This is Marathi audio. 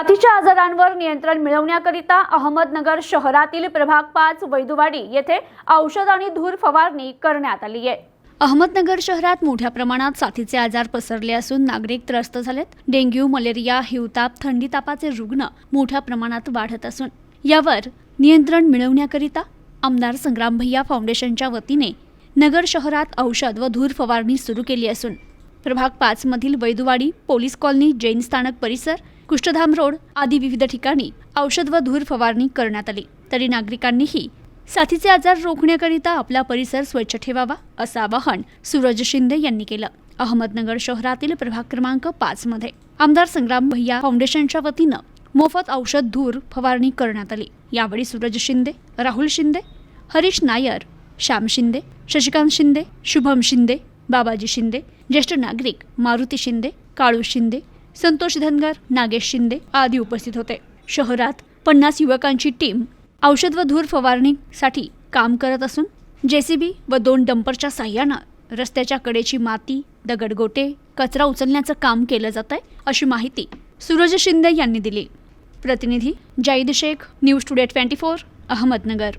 साथीच्या आजारांवर नियंत्रण मिळवण्याकरिता अहमदनगर शहरातील प्रभाग पाच वैदुवाडी येथे औषध आणि धूर फवारणी करण्यात आली आहे. अहमदनगर शहरात मोठ्या प्रमाणात साथीचे आजार पसरले असून नागरिक त्रस्त झालेत. डेंग्यू मलेरिया हिवताप थंडी तापाचे रुग्ण मोठ्या प्रमाणात वाढत असून यावर नियंत्रण मिळवण्याकरिता आमदार संग्राम भैया फाउंडेशनच्या वतीने नगर शहरात औषध व धूर फवारणी सुरू केली असून प्रभाग पाचमधील वैदुवाडी पोलीस कॉलनी जैन स्थानक परिसर कुष्ठधाम रोड आदी विविध ठिकाणी औषध व धूर फवारणी करण्यात आली. तरी नागरिकांनीही साथीचे आजार रोखण्याकरिता आपला परिसर स्वच्छ ठेवावा असं आवाहन सूरज शिंदे यांनी केलं. अहमदनगर शहरातील प्रभाग क्रमांक पाच मध्ये आमदार संग्राम भैया फाउंडेशनच्या वतीनं मोफत औषध धूर फवारणी करण्यात आली. यावेळी सूरज शिंदे राहुल शिंदे हरीश नायर श्याम शिंदे शशिकांत शिंदे शुभम शिंदे बाबाजी शिंदे ज्येष्ठ नागरिक मारुती शिंदे काळू शिंदे संतोष धनगर नागेश शिंदे आदी उपस्थित होते. शहरात पन्नास युवकांची टीम औषध व धूर फवारणीसाठी काम करत असून जेसीबी व दोन डंपरच्या साह्यानं रस्त्याच्या कडेची माती दगडगोटे कचरा उचलण्याचं काम केलं जात आहे अशी माहिती सूरज शिंदे यांनी दिली. प्रतिनिधी Zaid Shaikh news today twenty four Ahmednagar.